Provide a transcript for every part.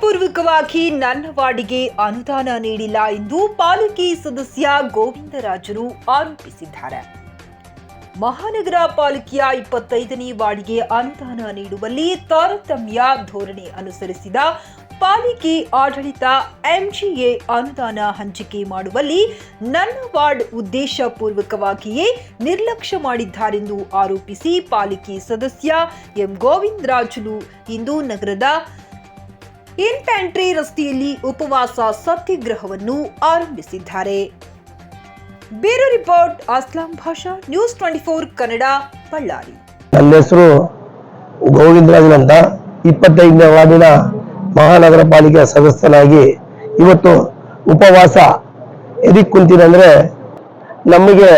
ಪೂರ್ವಕವಾಗಿ ನನ್ನ ವಾರ್ಡಿಗೆ ಅನುದಾನ ನೀಡಿಲ್ಲ ಎಂದು ಪಾಲಿಕೆ ಸದಸ್ಯ ಗೋವಿಂದರಾಜರು ಆರೋಪಿಸಿದ್ದಾರೆ. ಮಹಾನಗರ ಪಾಲಿಕೆಯ ಇಪ್ಪತ್ತೈದನೇ ವಾರ್ಡಿಗೆ ಅನುದಾನ ನೀಡುವಲ್ಲಿ ತಾರತಮ್ಯ ಧೋರಣೆ ಅನುಸರಿಸಿದ ಪಾಲಿಕೆ ಆಡಳಿತ ಎಂಜಿಎ ಅನುದಾನ ಹಂಚಿಕೆ ಮಾಡುವಲ್ಲಿ ನನ್ನ ವಾರ್ಡ್ ಉದ್ದೇಶಪೂರ್ವಕವಾಗಿಯೇ ನಿರ್ಲಕ್ಷ್ಯ ಮಾಡಿದ್ದಾರೆಂದು ಆರೋಪಿಸಿ ಪಾಲಿಕೆ ಸದಸ್ಯ ಎಂ ಗೋವಿಂದರಾಜುಲು ಇಂದು ನಗರದ ಇನ್ಫ್ಯಾಂಟ್ರಿ ರಸ್ತೆಯಲ್ಲಿ ಉಪವಾಸ ಸತ್ಯಾಗ್ರಹವನ್ನು ಆರಂಭಿಸಿದ್ದಾರೆ. ಬೇರೆ report, Aslam Basha, news twenty four Kannada, Ballari. ನನ್ನ ಹೆಸರು ಗೋವಿಂದರಾಜನ್ ಅಂತ ಇಪ್ಪತ್ತೈದನೇ ವಾರ್ಡಿನ ಮಹಾನಗರ ಪಾಲಿಕೆಯ ಸದಸ್ಯನಾಗಿ ಇವತ್ತು ಉಪವಾಸ ಎದಕ್ಕೆ ಅಂದರೆ ನಮಗೆ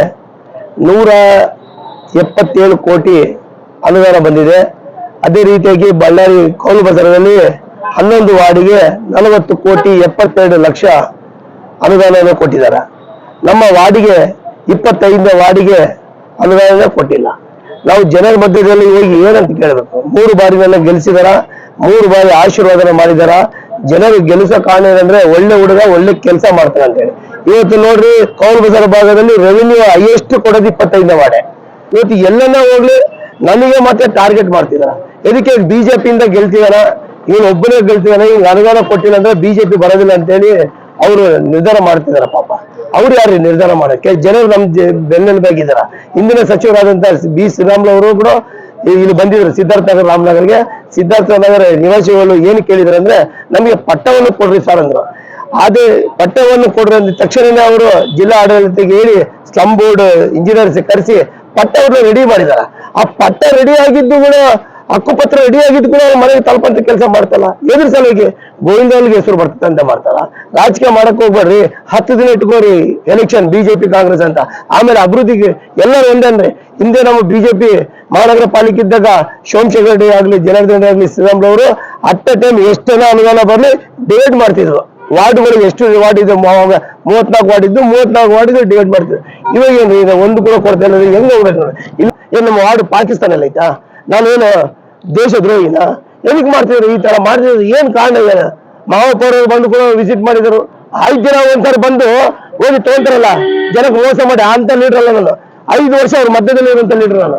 ನೂರ ಎಪ್ಪತ್ತೇಳು ಕೋಟಿ ಅನುದಾನ ಬಂದಿದೆ. ಅದೇ ರೀತಿಯಾಗಿ ಬಳ್ಳಾರಿ ಕೌಲು ಬಜಾರದಲ್ಲಿ ಹನ್ನೊಂದು ವಾರ್ಡಿಗೆ ನಲವತ್ತು ಕೋಟಿ ಎಪ್ಪತ್ತೆರಡು ಲಕ್ಷ ಅನುದಾನವನ್ನು ಕೊಟ್ಟಿದ್ದಾರೆ. ನಮ್ಮ ವಾರ್ಡಿಗೆ ಇಪ್ಪತ್ತೈದನೇ ವಾರ್ಡಿಗೆ ಅನುದಾನ ಕೊಟ್ಟಿಲ್ಲ. ನಾವು ಜನರ ಮಧ್ಯದಲ್ಲಿ ಹೋಗಿ ಏನಂತ ಕೇಳಬೇಕು? ಮೂರು ಬಾರಿ ನನ್ನ ಗೆಲ್ಲಿಸಿದಾರ ಮೂರು ಬಾರಿ ಆಶೀರ್ವಾದನ ಮಾಡಿದಾರ? ಜನರು ಗೆಲ್ಲಿಸೋ ಕಾರಣ ಏನಂದ್ರೆ ಒಳ್ಳೆ ಹುಡುಗ ಒಳ್ಳೆ ಕೆಲಸ ಮಾಡ್ತಾರೆ ಅಂತ ಹೇಳಿ ಇವತ್ತು ನೋಡ್ರಿ, ಕೌಲ್ ಬಜಾರ್ ಭಾಗದಲ್ಲಿ ರೆವಿನ್ಯೂ ಹೈಯೆಸ್ಟ್ ಕೊಡೋದು ಇಪ್ಪತ್ತೈದನೇ ವಾರ್ಡೆ. ಇವತ್ತು ಎಲ್ಲೆಲ್ಲ ಹೋಗ್ಲಿ, ನನಗೆ ಮತ್ತೆ ಟಾರ್ಗೆಟ್ ಮಾಡ್ತಿದಾರ? ಎದಕ್ಕೆ ಬಿಜೆಪಿಯಿಂದ ಗೆಲ್ತಿದಾರ? ಇವನು ಒಬ್ಬನೇ ಗೆಲ್ತಿದಾನೆ ಈಗ ಅನುದಾನ ಕೊಟ್ಟಿಲ್ಲ ಅಂದ್ರೆ ಬಿಜೆಪಿ ಬರೋದಿಲ್ಲ ಅಂತೇಳಿ ಅವರು ನಿರ್ಧಾರ ಮಾಡ್ತಿದಾರ ಪಾಪ. ಅವ್ರು ಯಾರು ನಿರ್ಧಾರ ಮಾಡಕ್ಕೆ? ಜನರು ನಮ್ ಬೆನ್ನೆಲುಬಾಗಿದ್ದಾರ ಹಿಂದಿನ ಸಚಿವರಾದಂತ ಬಿ ಶ್ರೀರಾಮುಲು ಅವರು ಕೂಡ ಇಲ್ಲಿ ಬಂದಿದ್ರು, ಸಿದ್ಧಾರ್ಥ ನಗರ, ರಾಮನಗರ್ಗೆ. ಸಿದ್ಧಾರ್ಥ ನಗರ ನಿವಾಸಿಗಳು ಏನು ಕೇಳಿದ್ರು ಅಂದ್ರೆ, ನಮಗೆ ಪಟ್ಟವನ್ನು ಕೊಡ್ರಿ ಸರ್ ಅಂದ್ರು. ಅದೇ ಪಟ್ಟವನ್ನು ಕೊಡ್ರಿ ಅಂದ ತಕ್ಷಣನೇ ಅವರು ಜಿಲ್ಲಾ ಆಡಳಿತಕ್ಕೆ ಹೇಳಿ ಸ್ಲಮ್ ಬೋರ್ಡ್ ಇಂಜಿನಿಯರ್ಸ್ ಕರೆಸಿ ಪಟ್ಟವನ್ನು ರೆಡಿ ಮಾಡಿದಾರ. ಆ ಪಟ್ಟ ರೆಡಿ ಆಗಿದ್ದು ಕೂಡ ಹಕ್ಕುಪತ್ರ ರೆಡಿ ಆಗಿದ್ದು ಕೂಡ ಅವ್ರ ಮನೆಗೆ ತಲುಪಂತ ಕೆಲಸ ಮಾಡ್ತಲ್ಲ ಎದ್ರ ಸಲುವಾಗಿ ಗೋವಿಂದವ್ರಿಗೆ ಹೆಸರು ಬರ್ತದೆ ಅಂತ ಮಾಡ್ತಾರ. ರಾಜಕೀಯ ಮಾಡಕ್ ಹೋಗ್ಬೇಡ್ರಿ. ಹತ್ತು ದಿನ ಇಟ್ಕೋರಿ ಎಲೆಕ್ಷನ್ ಬಿಜೆಪಿ ಕಾಂಗ್ರೆಸ್ ಅಂತ. ಆಮೇಲೆ ಅಭಿವೃದ್ಧಿಗೆ ಎಲ್ಲರೂ ಒಂದೇನ್ರಿ? ಹಿಂದೆ ನಮ್ಮ ಬಿಜೆಪಿ ಮಹಾನಗರ ಪಾಲಿಕೆ ಇದ್ದಾಗ ಸೋಮಶೇಖರ್ ರೆಡ್ಡಿ ಆಗ್ಲಿ, ಜನಾರ್ದನ್ ರೆಡ್ಡಿ ಆಗ್ಲಿ ಶ್ರೀರಾಮ್ರವರು ಅಟ್ ಎ ಟೈಮ್ ಎಷ್ಟೆಲ್ಲ ಅನುದಾನ ಬರ್ಲಿ ಡಿವೈಡ್ ಮಾಡ್ತಿದ್ರು. ವಾರ್ಡ್ಗಳಿಗೆ ಎಷ್ಟು ವಾರ್ಡ್ ಇದೆ? ಮೂವತ್ನಾಲ್ಕು ವಾರ್ಡ್ ಇದ್ದು ಮೂವತ್ನಾಲ್ಕು ವಾರ್ಡ್ ಡಿವೈಡ್ ಮಾಡ್ತಿದ್ರು. ಇವಾಗ ಏನು ಈಗ ಒಂದು ಕೂಡ ಕೊಡ್ತಾ ಇಲ್ಲ. ಹೆಂಗ್ ಹೋಗ್ಬೇಕು? ಇಲ್ಲ ಏನ್ ನಮ್ಮ ವಾರ್ಡ್ ಪಾಕಿಸ್ತಾನ ಆಯ್ತಾ ನಾನು ನಾನೇನು ದೇಶದ್ರೋಹಿನ? ಎದಕ್ ಮಾಡ್ತಿದ್ರು ಈ ತರ ಮಾಡ್ತಿದ್ರು? ಏನ್ ಕಾರಣ ಏನು ಮಾವಪ್ಪವರು ಬಂದು ಕೂಡ ವಿಸಿಟ್ ಮಾಡಿದ್ರು. ಐದು ದಿನ ಒಂದ್ಸರಿ ಬಂದು ಹೋಗಿ ತಗೊಂತಾರಲ್ಲ? ಜನಕ್ಕೆ ಮೋಸ ಮಾಡಿ ಅಂತ ಲೀಡರ್ ನಾನು. ಐದು ವರ್ಷ ಅವ್ರ ಮಧ್ಯದಲ್ಲಿ ಇರುವಂತ ಲೀಡರ್ ನಾನು.